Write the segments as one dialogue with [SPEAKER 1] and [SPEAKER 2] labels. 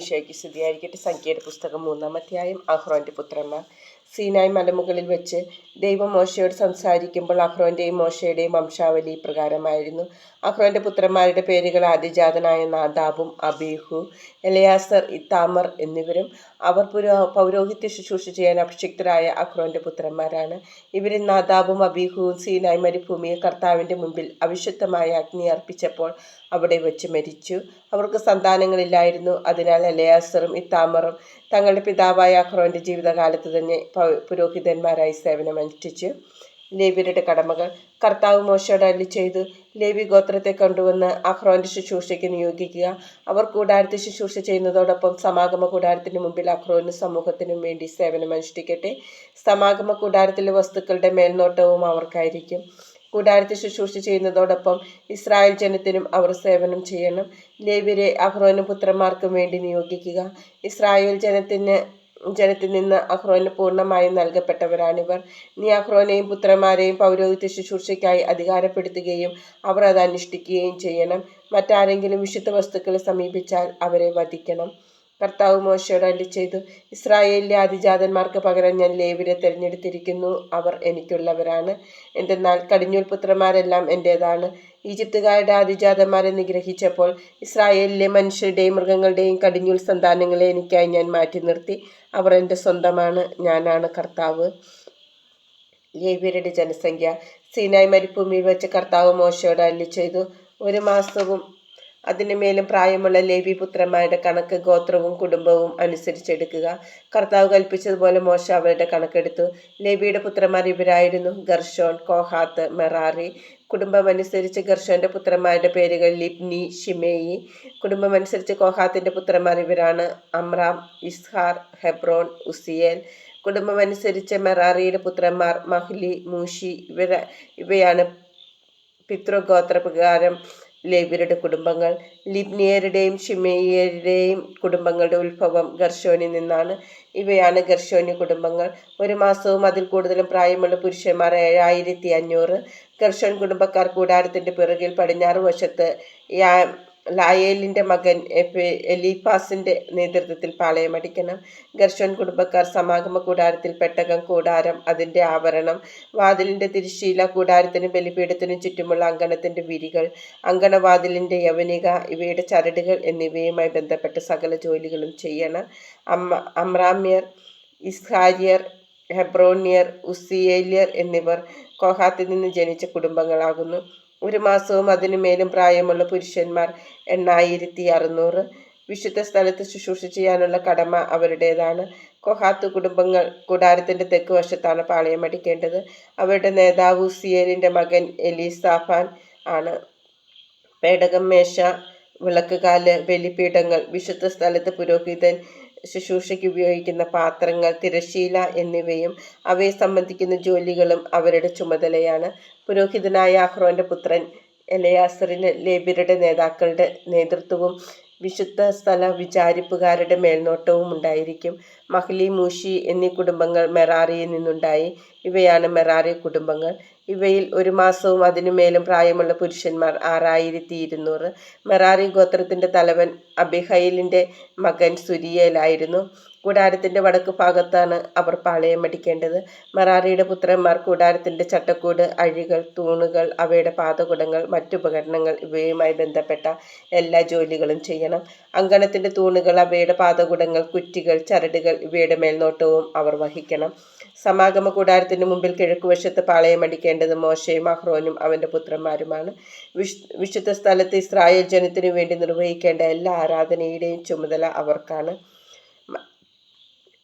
[SPEAKER 1] ഈശോമിശോയ്ക്ക് സ്തുതിയായിരിക്കട്ടെ സംഖ്യയുടെ പുസ്തകം മൂന്നാം അധ്യായം അഹ്റോന്റെ പുത്രന്മാർ. സീനായ് മലമുകളിൽ വെച്ച് ദൈവം മോശയോട് സംസാരിക്കുമ്പോൾ അഹ്റോന്റെയും മോശയുടെയും വംശാവലി പ്രകാരമായിരുന്നു. അഹ്റോന്റെ പുത്രന്മാരുടെ പേരുകൾ ആദിജാതനായ നാദാബും അബീഹു എലയാസർ ഇത്താമർ എന്നിവരും അവർ പുരോ പൗരോഹിത്യ ശുശ്രൂഷ ചെയ്യാൻ അഭിഷിക്തരായ അഹ്റോന്റെ പുത്രന്മാരാണ്. ഇവരിൽ നാദാബും അബീഹുവും സീനായ് മരുഭൂമിയെ കർത്താവിന്റെ മുമ്പിൽ അവിശുദ്ധമായ അഗ്നി അർപ്പിച്ചപ്പോൾ അവിടെ വെച്ച് മരിച്ചു. അവർക്ക് സന്താനങ്ങളില്ലായിരുന്നു. അതിനാൽ എലയാസറും ഇത്താമറും തങ്ങളുടെ പിതാവായ അഹ്റോന്റെ ജീവിതകാലത്ത് തന്നെ പുരോഹിതന്മാരായി സേവനമനുഷ്ഠിച്ചു ലേവിയുടെ കടമകൾ കർത്താവ് മോശയോട് അല്ലി ചെയ്തു. ലേവി ഗോത്രത്തെ കൊണ്ടുവന്ന് അഹ്റോന്റെ ശുശ്രൂഷയ്ക്ക് നിയോഗിക്കുക. അവർ കൂടാരത്തിൽ ശുശ്രൂഷ ചെയ്യുന്നതോടൊപ്പം സമാഗമ കൂടാരത്തിന് മുമ്പിൽ അഹ്റോനും സമൂഹത്തിനും വേണ്ടി സേവനമനുഷ്ഠിക്കട്ടെ സമാഗമ കൂടാരത്തിലെ വസ്തുക്കളുടെ മേൽനോട്ടവും അവർക്കായിരിക്കും. കൂടാരത്തിൽ ശുശ്രൂഷ ചെയ്യുന്നതോടൊപ്പം ഇസ്രായേൽ ജനത്തിനും അവർ സേവനം ചെയ്യണം. ലേവ്യരെ അഹ്റോനും പുത്രന്മാർക്കും വേണ്ടി നിയോഗിക്കുക. ഇസ്രായേൽ ജനത്തിന് ജനത്തിൽ നിന്ന് അഹ്റോന് പൂർണമായും നൽകപ്പെട്ടവരാണിവർ. നീ അഹ്റോനെയും പുത്രന്മാരെയും പൗരോഹിത്യ ശുശ്രൂഷയ്ക്കായി അധികാരപ്പെടുത്തുകയും അവർ അത് അനുഷ്ഠിക്കുകയും ചെയ്യണം. മറ്റാരെങ്കിലും വിശുദ്ധ വസ്തുക്കളെ സമീപിച്ചാൽ അവരെ വധിക്കണം. കർത്താവ് മോശയോട് അല്ലി ചെയ്തു ഇസ്രായേലിലെ ആദിജാതന്മാർക്ക് പകരം ഞാൻ ലേവിനെ തിരഞ്ഞെടുത്തിരിക്കുന്നു. അവർ എനിക്കുള്ളവരാണ്. എന്തെന്നാൽ കടിഞ്ഞൂൽ പുത്രന്മാരെല്ലാം എന്റേതാണ് ഈജിപ്തുകാരുടെ ആദിജാതന്മാരെ നിഗ്രഹിച്ചപ്പോൾ ഇസ്രായേലിലെ മനുഷ്യരുടെയും മൃഗങ്ങളുടെയും കടിഞ്ഞൂൽ സന്താനങ്ങളെ എനിക്കായി ഞാൻ മാറ്റി നിർത്തി. അവർ എന്റെ സ്വന്തമാണ്. ഞാനാണ് കർത്താവ്. ലേവ്യരുടെ ജനസംഖ്യ. സീനായ് മരുഭൂമിയിൽ വെച്ച് കർത്താവ് മോശയോട് അല്ലി ചെയ്തു ഒരു മാസവും അതിനു മേലും പ്രായമുള്ള ലേവി പുത്രന്മാരുടെ കണക്ക് ഗോത്രവും കുടുംബവും അനുസരിച്ചെടുക്കുക. കർത്താവ് കൽപ്പിച്ചതുപോലെ മോശ അവരുടെ കണക്കെടുത്തു. ലേവിയുടെ പുത്രന്മാർ ഇവരായിരുന്നു ഗർഷോൻ കോഹാത്ത് മെറാറി. കുടുംബമനുസരിച്ച് ഗർഷോന്റെ പുത്രന്മാരുടെ പേരുകൾ ലിബ്നി ഷിമേയി കുടുംബമനുസരിച്ച് കോഹാത്തിന്റെ പുത്രന്മാർ ഇവരാണ് അമ്രാം ഇസ്ഹാർ ഹെബ്രോൺ ഉസിയേൽ. കുടുംബമനുസരിച്ച് മെറാറിയുടെ പുത്രന്മാർ മഹ്ലി മൂഷി ഇവര ഇവയാണ് പിതൃഗോത്രപ്രകാരം ലേവ്യരുടെ കുടുംബങ്ങൾ ലിബ്നിയരുടെയും ഷിമേയരുടെയും കുടുംബങ്ങളുടെ ഉത്ഭവം ഗർഷോനിൽ നിന്നാണ്. ഇവയാണ് ഗർഷോനി കുടുംബങ്ങൾ. ഒരു മാസവും അതിൽ കൂടുതലും പ്രായമുള്ള പുരുഷന്മാർ ഏഴായിരത്തി അഞ്ഞൂറ്. ഗർഷോൻ കുടുംബക്കാർ കൂടാരത്തിന്റെ പിറകിൽ പടിഞ്ഞാറ് വശത്ത് യാ ലായേലിന്റെ മകൻ എലീഫാസിന്റെ നേതൃത്വത്തിൽ പാളയമടിക്കണം ഗർഷോൻ കുടുംബക്കാർ സമാഗമ കൂടാരത്തിൽ പെട്ടകം കൂടാരം അതിന്റെ ആവരണം വാതിലിന്റെ തിരിശീല കൂടാരത്തിനും ബലിപീഠത്തിനും ചുറ്റുമുള്ള അങ്കണത്തിന്റെ വിരികൾ അങ്കണവാതിലിന്റെ യവനിക ഇവയുടെ ചരടുകൾ എന്നിവയുമായി ബന്ധപ്പെട്ട സകല ജോലികളും ചെയ്യണം. അമ്മ അമ്രാമ്യർ ഇസ്ഹാരിയർ ഹെബ്രോണിയർ ഉസിയേലിയർ എന്നിവർ കോഹാത്തിൽ നിന്ന് ജനിച്ച കുടുംബങ്ങളാകുന്നു. ഒരു മാസവും അതിനു മേലും പ്രായമുള്ള പുരുഷന്മാർ എണ്ണായിരത്തി അറുന്നൂറ്. വിശുദ്ധ സ്ഥലത്ത് ശുശ്രൂഷ ചെയ്യാനുള്ള കടമ അവരുടേതാണ്. കൊഹാത്ത് കുടുംബങ്ങൾ കൂടാരത്തിന്റെ തെക്ക് വശത്താണ് പാളയമടിക്കേണ്ടത് അവരുടെ നേതാവ് സിയലിന്റെ മകൻ എലിസാഫാൻ ആണ്. പേടകം മേശ വിളക്കുകാൽ ബലിപീഠങ്ങൾ വിശുദ്ധ സ്ഥലത്ത് പുരോഹിതൻ ശുശ്രൂഷയ്ക്ക് ഉപയോഗിക്കുന്ന പാത്രങ്ങൾ തിരശീല എന്നിവയും അവയെ സംബന്ധിക്കുന്ന ജോലികളും അവരുടെ ചുമതലയാണ്. പുരോഹിതനായ അഹ്റോന്റെ പുത്രൻ എലയാസറിന് ലേബിയരുടെ നേതാക്കളുടെ നേതൃത്വവും വിശുദ്ധ സ്ഥല വിചാരിപ്പുകാരുടെ മേൽനോട്ടവും ഉണ്ടായിരിക്കും. മഹ്ലി മൂഷി എന്നീ കുടുംബങ്ങൾ മെറാറിയിൽ നിന്നുണ്ടായി. ഇവയാണ് മെറാറി കുടുംബങ്ങൾ. ഇവയിൽ ഒരു മാസവും അതിനുമേലും പ്രായമുള്ള പുരുഷന്മാർ ആറായിരത്തി ഇരുന്നൂറ് മെറാറി ഗോത്രത്തിന്റെ തലവൻ അബിഹയിലിന്റെ മകൻ സുരിയേലായിരുന്നു. കൂടാരത്തിന്റെ വടക്ക് ഭാഗത്താണ് അവർ പാളയമടിക്കേണ്ടത് മെറാറിയുടെ പുത്രന്മാർ കൂടാരത്തിന്റെ ചട്ടക്കൂട് അഴികൾ തൂണുകൾ അവയുടെ പാതകുടങ്ങൾ മറ്റുപകരണങ്ങൾ ഇവയുമായി ബന്ധപ്പെട്ട എല്ലാ ജോലികളും ചെയ്യണം. അങ്കണത്തിന്റെ തൂണുകൾ അവയുടെ പാതകുടങ്ങൾ കുറ്റികൾ ചരടുകൾ ഇവയുടെ മേൽനോട്ടവും അവർ വഹിക്കണം. സമാഗമ കൂടാരത്തിന് മുമ്പിൽ കിഴക്ക് കിഴക്കുവശത്ത് പാളയമടിക്കേണ്ടത് മോശയും അഹ്റോനും അവന്റെ പുത്രന്മാരുമാണ്. വിശ് വിശുദ്ധ സ്ഥലത്ത് ഇസ്രായേൽ ജനത്തിനു വേണ്ടി നിർവഹിക്കേണ്ട എല്ലാ ആരാധനയുടെയും ചുമതല അവർക്കാണ്.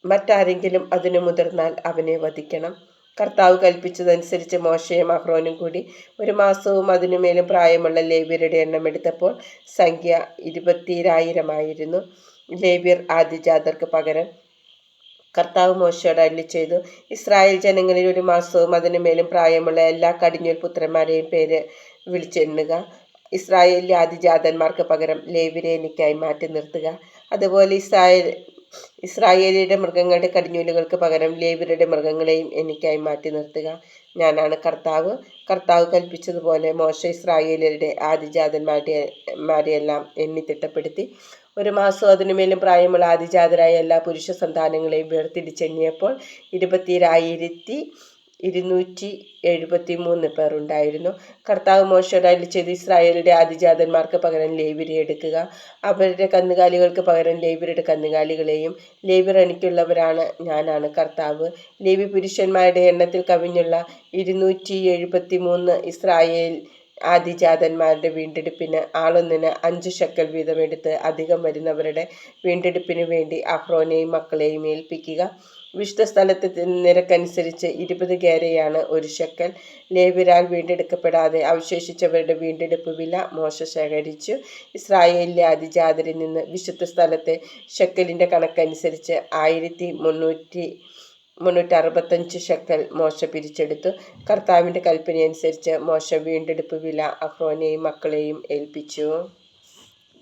[SPEAKER 1] മറ്റാരെങ്കിലും അതിനു മുതിർന്നാൽ അവനെ വധിക്കണം. കർത്താവ് കൽപ്പിച്ചതനുസരിച്ച് മോശയും അഹ്റോനും കൂടി ഒരു മാസവും അതിനുമേലും പ്രായമുള്ള ലേവ്യരുടെ എണ്ണം എടുത്തപ്പോൾ സംഖ്യ ഇരുപത്തിരായിരമായിരുന്നു. ലേവ്യർ ആദിജാതർക്ക് പകരം കർത്താവ് മോശയോട് അല്ലി ചെയ്തു. ഇസ്രായേൽ ജനങ്ങളിൽ ഒരു മാസവും അതിനു മേലും പ്രായമുള്ള എല്ലാ കടിഞ്ഞൂൽ പുത്രന്മാരെയും പേര് വിളിച്ചെണ്ണുക ഇസ്രായേലിലെ ആദിജാതന്മാർക്ക് പകരം ലേവിരെ എനിക്കായി മാറ്റി നിർത്തുക. അതുപോലെ ഇസ്രായേൽ ഇസ്രായേലിയുടെ മൃഗങ്ങളുടെ കടിഞ്ഞൂലുകൾക്ക് പകരം ലേവിയരുടെ മൃഗങ്ങളെയും എനിക്കായി മാറ്റി നിർത്തുക. ഞാനാണ് കർത്താവ്. കർത്താവ് കൽപ്പിച്ചതുപോലെ മോശ ഇസ്രായേലിയരുടെ ആദിജാതന്മാരുടെ മാരെയെല്ലാം എണ്ണി തിട്ടപ്പെടുത്തി. ഒരു മാസം അതിനുമേലും പ്രായമുള്ള ആദിജാതരായ എല്ലാ പുരുഷ സന്താനങ്ങളെയും വേർതിരിച്ചെണ്ണിയപ്പോൾ ഇരുപത്തിരായിരത്തി ഇരുന്നൂറ്റി എഴുപത്തി മൂന്ന് പേർ ഉണ്ടായിരുന്നു. കർത്താവ് മോശയോട് അരുളി ചെയ്ത് ഇസ്രായേലിന്റെ ആദിജാതന്മാർക്ക് പകരം ലേവിരെ എടുക്കുക. അവരുടെ കന്നുകാലികൾക്ക് പകരം ലേവിയരുടെ കന്നുകാലികളെയും ലേബിർ എനിക്കുള്ളവരാണ് ഞാനാണ് കർത്താവ്. ലേബി പുരുഷന്മാരുടെ എണ്ണത്തിൽ കവിഞ്ഞുള്ള ഇരുന്നൂറ്റി എഴുപത്തി മൂന്ന് ഇസ്രായേൽ ആദിജാതന്മാരുടെ വീണ്ടെടുപ്പിന് ആളൊന്നിന് അഞ്ച് ശക്കൽ വീതമെടുത്ത് അധികം വരുന്നവരുടെ വീണ്ടെടുപ്പിന് വേണ്ടി അഹ്റോനെയും മക്കളെയും ഏൽപ്പിക്കുക. വിശുദ്ധ സ്ഥലത്തെ നിരക്കനുസരിച്ച് ഇരുപത് ഗേരയാണ് ഒരു ശക്കൽ ലേവിരാൽ വീണ്ടെടുക്കപ്പെടാതെ അവശേഷിച്ചവരുടെ വീണ്ടെടുപ്പ് വില മോശ ശേഖരിച്ചു. ഇസ്രായേലിലെ അതിജാതരിൽ നിന്ന് വിശുദ്ധ സ്ഥലത്തെ ശക്കലിന്റെ കണക്കനുസരിച്ച് ആയിരത്തി മുന്നൂറ്റി മുന്നൂറ്റി അറുപത്തഞ്ച് ഷെക്കൽ മോശ പിരിച്ചെടുത്തു. കർത്താവിന്റെ കൽപ്പനയനുസരിച്ച് മോശ വീണ്ടെടുപ്പ് വില അഹ്റോനെയും മക്കളെയും ഏൽപ്പിച്ചു.